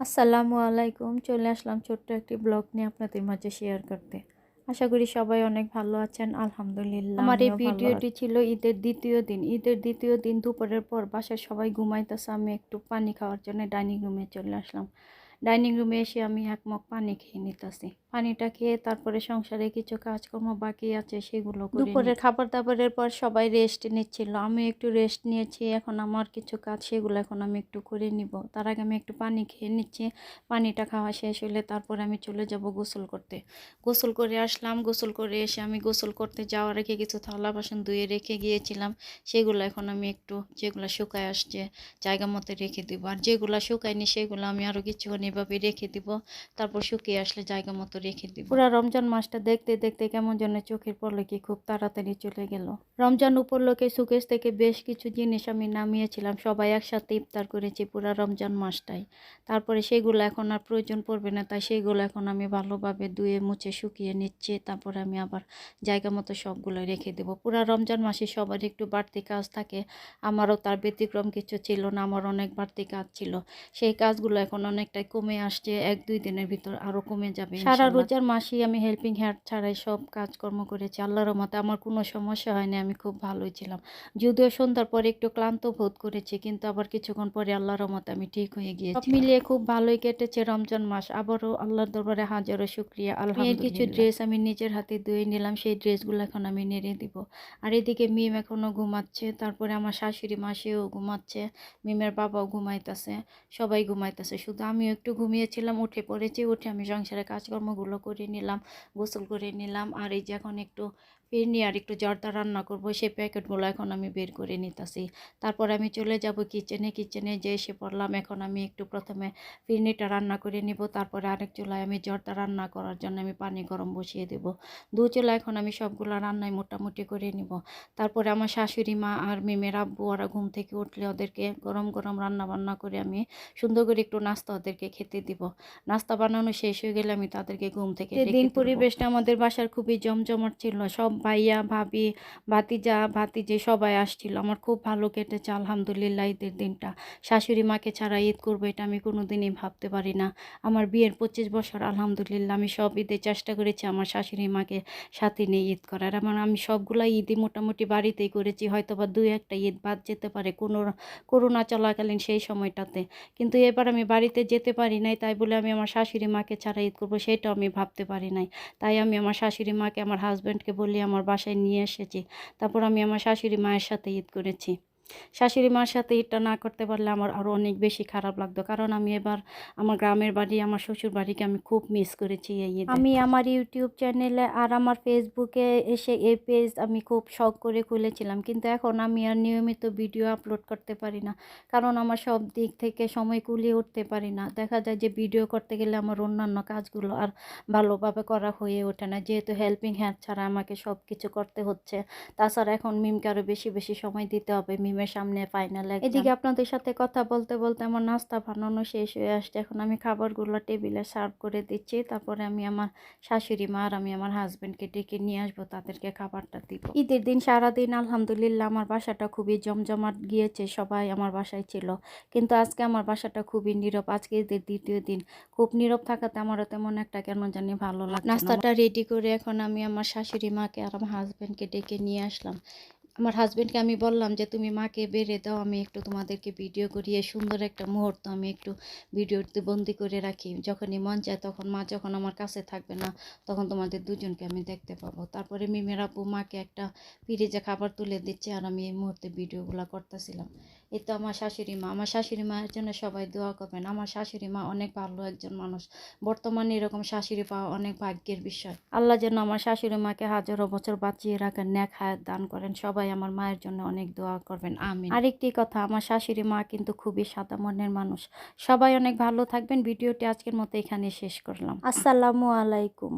আসসালামু আলাইকুম। চলে আসলাম ছোট্ট একটি ব্লগ নিয়ে আপনাদের মাঝে শেয়ার করতে। আশা করি সবাই অনেক ভালো আছেন আলহামদুলিল্লাহ আমার এই ভিডিওটি ছিল ঈদের দ্বিতীয় দিন। ঈদের দ্বিতীয় দিন দুপুরের পর বাসায় সবাই ঘুমাইতেছে আমি একটু পানি খাওয়ার জন্য ডাইনিং রুমে চলে আসলাম। ডাইনিং রুমে এসে আমি এক মগ পানি খেয়ে নিতেছি। পানিটা খেয়ে তারপরে সংসারে কিছু কাজকর্ম বাকি আছে, সেগুলো দুপুরে খাবার দাবারের পর সবাই রেস্ট নিচ্ছিল। আমি একটু রেস্ট নিয়েছি, এখন আমার কিছু কাজ, সেগুলো এখন আমি একটু করে নিব। তার আগে আমি একটু পানি খেয়ে নিচ্ছি। পানিটা খাওয়া শেষ হলে তারপরে আমি চলে যাব গোসল করতে। গোসল করে আসলাম। গোসল করে এসে আমি গোসল করতে যাওয়ার আগে কিছু থালা বাসন ধুয়ে রেখে গিয়েছিলাম। সেগুলো এখন আমি একটু, যেগুলো শুকায় আসছে, জায়গা মতো রেখে দিব। আর যেগুলো শুকায়নি, সেগুলো আমি আরও কিছুক্ষণ এভাবে রেখে দিব। তারপর শুকিয়ে আসলে জায়গা মতো রেখে দিব। পুরো রমজান মাসটা দেখতে দেখতে কেমন যেন চোখের পলকে খুব তাড়াতাড়ি চলে গেল। রমজান উপলক্ষে সুকেশ থেকে বেশ কিছু জিনিস আমি নামিয়েছিলাম, সবাই একসাথে ইফতার করেছি পুরো রমজান মাসটাই। তারপরে সেগুলো এখন আর প্রয়োজন পড়বে না, তাই সেগুলো এখন আমি ভালোভাবে ধুয়ে মুছে শুকিয়ে নিচ্ছি। তারপরে আমি আবার জায়গা মতো সবগুলো রেখে দেবো। পুরা রমজান মাসে সবার একটু বাড়তি কাজ থাকে, আমারও তার ব্যতিক্রম কিছু ছিল না, আমার অনেক বাড়তি কাজ ছিল। সেই কাজগুলো এখন অনেকটাই কমে আসছে এক দুই দিনের ভিতর আরও কমে যাবে সারা রোজার মাসেই আমি হেল্পিং হ্যান্ড ছাড়াই সব কাজকর্ম করেছি। আল্লাহর মতে আমার কোনো সমস্যা হয়নি আমি খুব ভালোই ছিলাম। যদিও সন্ধ্যার পরে একটু ক্লান্ত বোধ করেছি কিন্তু আবার কিছুক্ষণ পরে আল্লাহর মতে আমি ঠিক হয়ে গিয়েছি। সব মিলিয়ে খুব ভালোই কেটেছে রমজান মাস। আবারও আল্লাহর দরবারে হাজারো শুক্রিয়া আলহামদুলিল্লাহ। কিছু ড্রেস আমি নিজের হাতে ধুয়ে নিলাম সেই ড্রেসগুলো এখন আমি নেড়ে দিব। আর এদিকে মিম এখনও ঘুমাচ্ছে তারপরে আমার শাশুড়ি মাসেও ঘুমাচ্ছে মিমের বাবাও ঘুমাইতেছে সবাই ঘুমাইতেছে শুধু আমিও একটু ঘুমিয়েছিলাম, উঠে পড়েছি, উঠে আমি সংসারের কাজকর্মগুলো করে নিলাম, গোসল করে নিলাম, আর এই যে এখন একটু ফিরনি আর একটু জর্দা রান্না করব, সেই প্যাকেটগুলো এখন আমি বের করে নিতেছি। তারপর আমি চলে যাব কিচেনে কিচেনে যে এসে পড়লাম, এখন আমি একটু প্রথমে ফিরনিটা রান্না করে নিব, তারপরে আরেক চুলায় আমি জর্দা রান্না করার জন্য আমি পানি গরম বসিয়ে দেব। দু চুলা এখন আমি সবগুলো রান্নায় মোটামুটি করে নিব। তারপরে আমার শাশুড়ি মা আর মেমের আব্বু, ওরা ঘুম থেকে উঠলে ওদেরকে গরম গরম রান্না বান্না করে আমি সুন্দর করে একটু নাস্তা ওদেরকে খেতে দিব। নাস্তা বানানো শেষ হয়ে গেলে আমি তাদেরকে ঘুম থেকে দিন পরিবেশটা আমাদের বাসার খুবই জমজমাট ছিল। সব ভাইয়া ভাবি ভাতিজা ভাতিজে সবাই আসছিল। আমার খুব ভালো কেটেছে আলহামদুলিল্লাহ ঈদের দিনটা। শাশুড়ি মাকে ছাড়া ঈদ করব এটা আমি কোনো দিনই ভাবতে পারি না। আমার বিয়ের পঁচিশ বছর আলহামদুলিল্লাহ আমি সব ঈদে চেষ্টা করেছি আমার শাশুড়ি মাকে সাথে নিয়ে ঈদ করার। আমার আমি সবগুলাই ঈদই মোটামুটি বাড়িতেই করেছি। হয়তো বা দুই একটা ঈদ বাদ যেতে পারে কোনো করোনা চলাকালীন সেই সময়টাতে। কিন্তু এবার আমি বাড়িতে যেতে পারি নাই, তাই বলে আমি আমার শাশুড়ি মাকে ছাড়া ঈদ করব সেটাও আমি ভাবতে পারি নাই। তাই আমি আমার শাশুড়ি মাকে, আমার হাজব্যান্ডকে বলি, আমার বাসায় নিয়ে এসেছি। তারপর আমি আমার শাশুড়ি মায়ের সাথে ঈদ করেছি। শাশুড়ি মার সাথে ঈদটা না করতে পারলে আমার আরও অনেক বেশি খারাপ লাগতো। কারণ আমি এবার আমার গ্রামের বাড়ি, আমার শ্বশুর বাড়িকে আমি খুব মিস করেছি এই আমি আমার ইউটিউব চ্যানেলে আর আমার ফেসবুকে এসে এই পেজ আমি খুব শখ করে খুলেছিলাম। কিন্তু এখন আমি আর নিয়মিত ভিডিও আপলোড করতে পারি না। কারণ আমার সব দিক থেকে সময় কুলিয়ে উঠতে পারি না। দেখা যায় যে ভিডিও করতে গেলে আমার অন্যান্য কাজগুলো আর ভালোভাবে করা হয়ে ওঠে না। যেহেতু হেল্পিং হ্যান্ড ছাড়া আমাকে সব কিছু করতে হচ্ছে, তাছাড়া এখন মিমকে আরও বেশি বেশি সময় দিতে হবে। মিমের সামনে ফাইনাল এদিকে আপনাদের সাথে কথা বলতে বলতে আমার নাস্তা বানানো শেষ হয়ে আসছে। এখন আমি খাবারগুলো টেবিলে সার্ভ করে দিচ্ছি। তারপরে আমি আমার শাশুড়ি মা আর আমি আমার হাজব্যান্ডকে ডেকে নিয়ে আসব তাদেরকে খাবারটা দিব। ঈদের দিন সারাদিন আলহামদুলিল্লাহ আমার বাসাটা খুবই জমজমাট গিয়েছে সবাই আমার বাসায় ছিল। কিন্তু আজকে আমার বাসাটা খুবই নীরব। আজকে ঈদের দ্বিতীয় দিন। খুব নীরব থাকাতে আমারও তেমন একটা কেন জানি ভালো লাগে নাস্তাটা রেডি করে এখন আমি আমার শাশুড়ি মাকে আর আমার হাজব্যান্ডকে ডেকে নিয়ে আসলাম। আমার হাজব্যান্ডকে আমি বললাম যে, তুমি মাকে বেড়ে দাও, আমি একটু তোমাদেরকে ভিডিও করিয়ে, সুন্দর একটা মুহূর্ত আমি একটু ভিডিওতে বন্দি করে রাখি। যখনই মন চায়, তখন মা যখন আমার কাছে থাকবে না, তখন তোমাদের দুজনকে আমি দেখতে পাবো। তারপরে মিমের আপু মাকে একটা ফ্রিজে খাবার তুলে দিচ্ছে, আর আমি এই মুহূর্তে ভিডিওগুলো করতেছিলাম। এই তো আমার শাশুড়ি মা। আমার শাশুড়ি মায়ের জন্য সবাই দোয়া করবেন। আমার শাশুড়ি মা অনেক ভালো একজন মানুষ। বর্তমানে এরকম শাশুড়ি পাওয়া অনেক ভাগ্যের বিষয়। আল্লাহ যেন আমার শাশুড়ি মাকে হাজারো বছর বাঁচিয়ে রাখেন, ন্যাক হায়াত দান করেন। সবাই আমার মায়ের জন্য অনেক দোয়া করবেন। আমি আরেকটি কথা, আমার শাশুড়ি মা কিন্তু খুবই সাদা মনের মানুষ। সবাই অনেক ভালো থাকবেন। ভিডিওটি আজকের মতো এখানে শেষ করলাম। আসসালামু আলাইকুম।